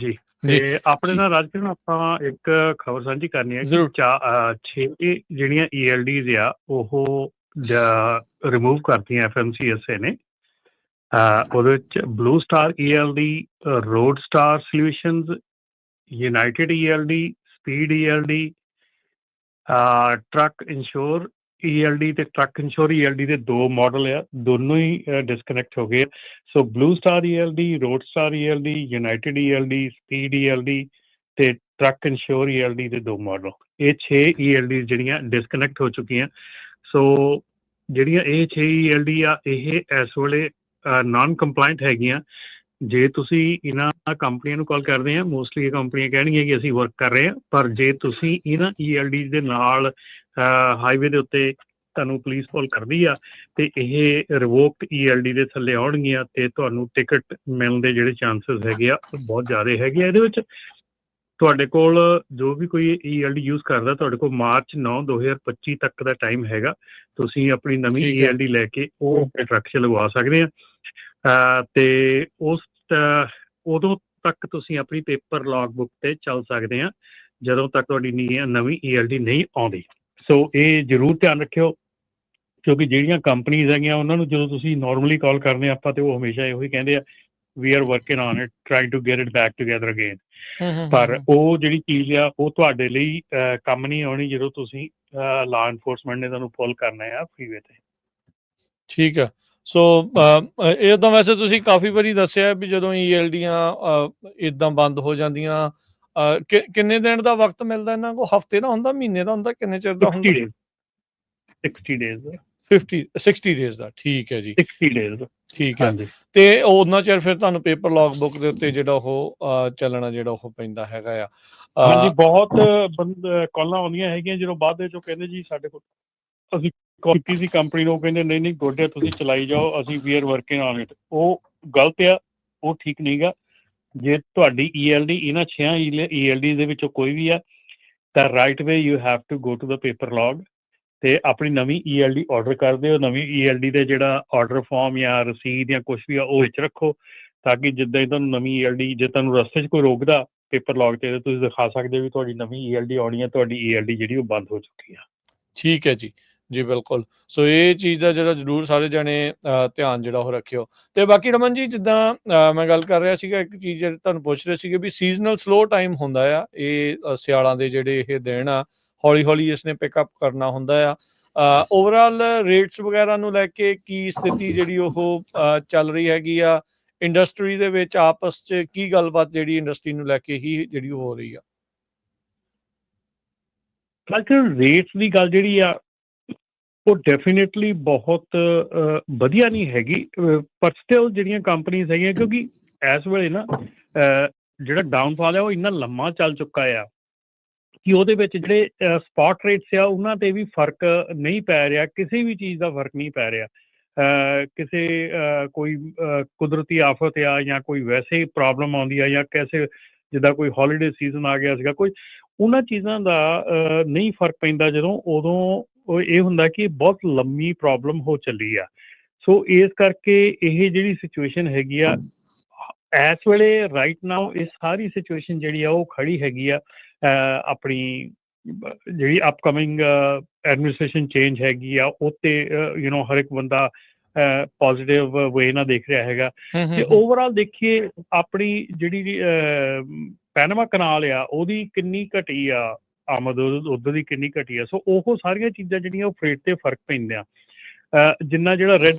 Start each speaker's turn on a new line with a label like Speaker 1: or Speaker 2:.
Speaker 1: ਜੀ
Speaker 2: ਜੀ।
Speaker 1: ਤੇ ਆਪਣੇ ਨਾਲ ਰਾਜਕਿਰਨ ਆਪਾਂ ਇੱਕ ਖਬਰ ਸਾਂਝੀ ਕਰਨੀ ਹੈ ਕਿ
Speaker 2: ਜ਼ਰੂਰ।
Speaker 1: 6 ਜਿਹੜੀਆਂ ELDs ਆ ਉਹ ਰਿਮੂਵ ਕਰਤੀਆਂ FMCSA ਨੇ ਉਹਦੇ ਵਿੱਚ Blue Star ELD Road Star Solutions United ELD Speed ELD uh Truck Insure ELD ਤੇ ਟਰੱਕ ਇੰਸ਼ੋਰ ELD ਦੇ ਦੋ ਮਾਡਲ ਆ ਦੋਨੋਂ ਹੀ ਡਿਸਕਨੈਕਟ ਹੋ ਗਏ ਆ। So Blue Star ELD Road Star ELD United ELD Speed ELD ਤੇ ਟਰੱਕ ਇੰਸ਼ੋਰ ELD ਦੇ ਦੋ ਮਾਡਲ ਇਹ 6 ELD ਜਿਹੜੀਆਂ ਡਿਸਕਨੈਕਟ ਹੋ ਚੁੱਕੀਆਂ ਸੋ ਜਿਹੜੀਆਂ ਇਹ 6 ELD ਆ ਇਹ ਇਸ ਵੇਲੇ ਨਾਨ ਕੰਪਲਾਈਂਟ ਹੈਗੀਆਂ ਜੇ ਤੁਸੀਂ ਇਹਨਾਂ ਕੰਪਨੀਆਂ ਨੂੰ ਕਾਲ ਕਰਦੇ ਆ ਮੋਸਟਲੀ ਇਹ ਕੰਪਨੀਆਂ ਕਹਿਣਗੀਆਂ ਕਿ ਅਸੀਂ ਵਰਕ ਕਰ ਰਹੇ ਹਾਂ ਪਰ ਜੇ ਤੁਸੀਂ ਇਹਨਾਂ ELD ਦੇ ਨਾਲ ਹਾਈਵੇ ਦੇ ਉੱਤੇ ਤੁਹਾਨੂੰ ਪੁਲਿਸ ਕਾਲ ਕਰਦੀ ਆ ਤੇ ਇਹ ਰਿਵੋਕਡ ELD ਦੇ ਥੱਲੇ ਆਉਣਗੀਆਂ ਤੇ ਤੁਹਾਨੂੰ ਟਿਕਟ ਮਿਲਣ ਦੇ ਜਿਹੜੇ ਚਾਂਸਸ ਹੈਗੇ ਆ ਉਹ ਬਹੁਤ ਜ਼ਿਆਦਾ ਹੈਗੇ ਆ। ਇਹਦੇ ਵਿੱਚ ਤੁਹਾਡੇ ਕੋਲ ਜੋ ਵੀ ਕੋਈ ELD ਯੂਜ਼ ਕਰਦਾ ਤੁਹਾਡੇ ਕੋਲ ਮਾਰਚ 9 2025 ਤੱਕ ਦਾ ਟਾਈਮ ਹੈਗਾ। ਤੁਸੀਂ ਆਪਣੀ ਨਵੀਂ
Speaker 2: ਹੈ।
Speaker 1: ELD ਲੈ ਕੇ ਉਹ ਟਰੱਕ 'ਚ ਲਗਵਾ ਸਕਦੇ ਆ। ਤੇ ਉਸ ਉਦੋਂ ਤੱਕ ਤੁਸੀਂ ਆਪਣੀ ਪੇਪਰ ਲੌਗ ਬੁੱਕ ਤੇ ਚੱਲ ਸਕਦੇ ਆ ਜਦੋਂ ਤੱਕ ਤੁਹਾਡੀ ਨਵੀਂ ELD ਨਹੀਂ ਆਉਂਦੀ। ਸੋ ਇਹ ਜ਼ਰੂਰ ਧਿਆਨ ਰੱਖਿਓ ਕਿਉਂਕਿ ਜਿਹੜੀਆਂ ਕੰਪਨੀਆਂ ਹੈਗੀਆਂ ਉਹਨਾਂ ਨੂੰ ਜਦੋਂ ਤੁਸੀਂ ਨਾਰਮਲੀ ਕਾਲ ਕਰਦੇ ਆ ਆਪਾਂ ਤੇ ਉਹ ਹਮੇਸ਼ਾ ਇਹੋ ਹੀ ਕਹਿੰਦੇ ਆ we are working on it trying to get it back together again ਪਰ ਉਹ ਜਿਹੜੀ ਚੀਜ਼ ਆ ਉਹ ਤੁਹਾਡੇ ਲਈ ਕੰਮ ਨਹੀਂ ਆਉਣੀ ਜਦੋਂ ਤੁਸੀਂ ਲਾ ਐਨਫੋਰਸਮੈਂਟ ਨੇ ਤੁਹਾਨੂੰ ਪੁੱਲ ਕਰਨਾ ਆ ਫ੍ਰੀਵੇ ਤੇ।
Speaker 2: ਠੀਕ ਹੈ ਸੋ ਇਹ ਤਾਂ ਵੈਸੇ ਤੁਸੀਂ ਕਾਫੀ ਵਾਰੀ ਦੱਸਿਆ ਵੀ ਜਦੋਂ ਈਐਲਡੀਆਂ ਇਦਾਂ ਬੰਦ ਹੋ ਜਾਂਦੀਆਂ ਕਿੰਨੇ ਦਿਨ ਦਾ ਵਕਤ ਮਿਲਦਾ ਇਹਨਾਂ ਕੋ ਹਫ਼ਤੇ ਦਾ ਹੁੰਦਾ ਮਹੀਨੇ ਦਾ ਹੁੰਦਾ ਕਿੰਨੇ ਚਿਰ ਦਾ
Speaker 1: 60
Speaker 2: ਹੁੰਦਾ
Speaker 1: ਡੇਜ਼ 60 ਡੇਜ਼
Speaker 2: 50 60 ਡੇਜ਼ ਦਾ ਠੀਕ ਹੈ ਜੀ।
Speaker 1: 60 ਡੇਜ਼
Speaker 2: ਠੀਕ ਹੈ। ਤੇ ਉਹਨਾਂ ਚਿਰ ਫਿਰ ਤੁਹਾਨੂੰ ਪੇਪਰ ਲੌਗ ਬੁੱਕ ਦੇ ਉੱਤੇ ਜਿਹੜਾ ਉਹ ਚੱਲਣਾ ਜਿਹੜਾ ਉਹ ਪੈਂਦਾ ਹੈਗਾ ਆ।
Speaker 1: ਹਾਂਜੀ ਬਹੁਤ ਬੰਦ ਕਾਲਾਂ ਆਉਂਦੀਆਂ ਹੈਗੀਆਂ ਜਦੋਂ ਬਾਅਦ ਦੇ ਚੋਂ ਕਹਿੰਦੇ ਜੀ ਸਾਡੇ ਕੋਲ ਅਸੀਂ ਕੀਤੀ ਸੀ ਕੰਪਨੀ ਨੂੰ ਕਹਿੰਦੇ ਨਹੀਂ ਨਹੀਂ ਗੋਡੇ ਤੁਸੀਂ ਚਲਾਈ ਜਾਓ ਅਸੀਂ we are working on it ਉਹ ਗਲਤ ਆ ਉਹ ਠੀਕ ਨਹੀਂਗਾ ਜੇ ਤੁਹਾਡੀ ELD ਇਹਨਾਂ 6 ELD ਦੇ ਵਿੱਚੋਂ ਕੋਈ ਵੀ ਆ, ਤਾਂ right way you have to go to the paper log ਤੇ ਆਪਣੀ ਨਵੀਂ ELD ਆਰਡਰ ਕਰ ਦਿਓ। ਨਵੀਂ ELD ਦਾ ਜਿਹੜਾ ਆਰਡਰ ਫਾਰਮ ਜਾਂ ਰਸੀਦ ਜਾਂ ਕੁਝ ਵੀ ਆ, ਉਹ ਵਿੱਚ ਰੱਖੋ ਤਾਂ ਕਿ ਜਿੱਦਾਂ ਹੀ ਤੁਹਾਨੂੰ ਨਵੀਂ ELD ਜੇ ਤੁਹਾਨੂੰ ਰਸਤੇ 'ਚ ਕੋਈ ਰੋਕਦਾ ਪੇਪਰ ਲੌਗ ਤੇ, ਤਾਂ ਤੁਸੀਂ ਦਿਖਾ ਸਕਦੇ ਹੋ ਵੀ ਤੁਹਾਡੀ ਨਵੀਂ ELD ਆਉਣੀ ਹੈ ਤੁਹਾਡੀ ELD ਜਿਹੜੀ ਉਹ ਬੰਦ ਹੋ ਚੁੱਕੀ ਆ।
Speaker 2: ਠੀਕ ਹੈ ਜੀ। ਜੀ ਬਿਲਕੁਲ। ਸੋ ਇਹ ਚੀਜ਼ ਦਾ ਜਿਹੜਾ ਜ਼ਰੂਰ ਸਾਰੇ ਜਣੇ ਅ, ਧਿਆਨ ਜਿਹੜਾ ਉਹ ਰੱਖਿਓ। ਤੇ ਬਾਕੀ ਰਮਨ ਜੀ ਜਿੱਦਾਂ ਅ, ਮੈਂ ਗੱਲ ਕਰ ਰਿਹਾ ਸੀਗਾ ਇੱਕ ਚੀਜ਼ ਜਿਹੜੀ ਤੁਹਾਨੂੰ ਪੁੱਛ ਰਹੇ ਸੀਗੇ ਵੀ ਸੀਜ਼ਨਲ ਸਲੋ ਟਾਈਮ ਹੁੰਦਾ ਆ ਇਹ ਅ, ਸਿਆਲਾਂ ਦੇ ਜਿਹੜੇ ਇਹ ਦਿਨ ਆ ਹੌਲੀ ਹੌਲੀ ਇਸਨੇ ਪਿਕ ਅਪ ਕਰਨਾ ਹੁੰਦਾ ਆ। ਓਵਰਆਲ ਰੇਟਸ ਵਗੈਰਾ ਨੂੰ ਲੈ ਕੇ ਕੀ ਸਥਿਤੀ ਜਿਹੜੀ ਉਹ ਅ, ਚੱਲ ਰਹੀ ਹੈਗੀ ਆ? ਇੰਡਸਟਰੀ ਦੇ ਵਿੱਚ ਆਪਸ 'ਚ ਕੀ ਗੱਲਬਾਤ ਜਿਹੜੀ ਇੰਡਸਟਰੀ ਨੂੰ ਲੈ ਕੇ ਹੀ ਜਿਹੜੀ ਉਹ ਹੋ ਰਹੀ ਆ?
Speaker 1: ਕਲਚਰ ਰੇਟਸ ਦੀ ਗੱਲ ਜਿਹੜੀ ਆ ਉਹ ਡੈਫੀਨਿਟਲੀ ਬਹੁਤ ਵਧੀਆ ਨਹੀਂ ਹੈਗੀ। ਅਹ, ਪਰ ਸਟਿਲ ਜਿਹੜੀਆਂ ਕੰਪਨੀਆਂ ਹੈਗੀਆਂ ਕਿਉਂਕਿ ਇਸ ਵੇਲੇ ਨਾ ਜਿਹੜਾ ਡਾਊਨਫਾਲ ਹੈ ਉਹ ਇੰਨਾ ਲੰਮਾ ਚੱਲ ਚੁੱਕਾ ਆ ਕਿ ਉਹਦੇ ਵਿੱਚ ਜਿਹੜੇ ਸਪਾਟ ਰੇਟਸ ਆ ਉਹਨਾਂ ਤੇ ਵੀ ਫ਼ਰਕ ਨਹੀਂ ਪੈ ਰਿਹਾ। ਕਿਸੇ ਵੀ ਚੀਜ਼ ਦਾ ਫ਼ਰਕ ਨਹੀਂ ਪੈ ਰਿਹਾ। ਕਿਸੇ ਕੋਈ ਕੁਦਰਤੀ ਆਫਤ ਆ ਜਾਂ ਕੋਈ ਵੈਸੇ ਪ੍ਰੋਬਲਮ ਆਉਂਦੀ ਆ ਜਾਂ ਕਿਸੇ ਜਿੱਦਾਂ ਕੋਈ ਹੌਲੀਡੇ ਸੀਜ਼ਨ ਆ ਗਿਆ ਸੀਗਾ ਕੋਈ ਉਹਨਾਂ ਚੀਜ਼ਾਂ ਦਾ ਨਹੀਂ ਫ਼ਰਕ ਪੈਂਦਾ ਜਦੋਂ ਉਦੋਂ ਉਹ ਇਹ ਹੁੰਦਾ ਕਿ ਬਹੁਤ ਲੰਮੀ ਪ੍ਰੋਬਲਮ ਹੋ ਚੱਲੀ ਆ। ਸੋ ਇਸ ਕਰਕੇ ਇਹ ਜਿਹੜੀ ਸਿਚੁਏਸ਼ਨ ਹੈਗੀ ਆ ਇਸ ਵੇਲੇ ਰਾਈਟ ਨਾਓ ਇਹ ਸਾਰੀ ਸਿਚੁਏਸ਼ਨ ਜਿਹੜੀ ਆ ਉਹ ਖੜੀ ਹੈਗੀ ਆ। ਆਪਣੀ ਜਿਹੜੀ ਅਪਕਮਿੰਗ ਐਡਮਿਨਿਸਟ੍ਰੇਸ਼ਨ ਚੇਂਜ ਹੈਗੀ ਆ ਉੱਤੇ ਯੂ نو ਹਰ ਇੱਕ ਬੰਦਾ ਪੋਜ਼ਿਟਿਵ ਵੇ ਨਾਲ ਦੇਖ ਰਿਹਾ ਹੈਗਾ। ਤੇ ਓਵਰਆਲ ਦੇਖੀਏ ਆਪਣੀ ਜਿਹੜੀ ਪੈਨਮਾ ਕਨਾਲ ਆ ਉਹਦੀ ਕਿੰਨੀ ਘਟੀ ਆ? ਆਮਦ ਉਧਰ ਦੀ ਕਿੰਨੀ ਘਟੀ ਆ। ਸੋ ਉਹ ਸਾਰੀਆਂ ਚੀਜ਼ਾਂ ਜਿਹੜੀਆਂ ਉਹ ਫਰੇਟ ਤੇ ਫ਼ਰਕ ਪੈਂਦੇ ਆ ਅਹ ਜਿੰਨਾ ਜਿਹੜਾ ਰੈੱਡ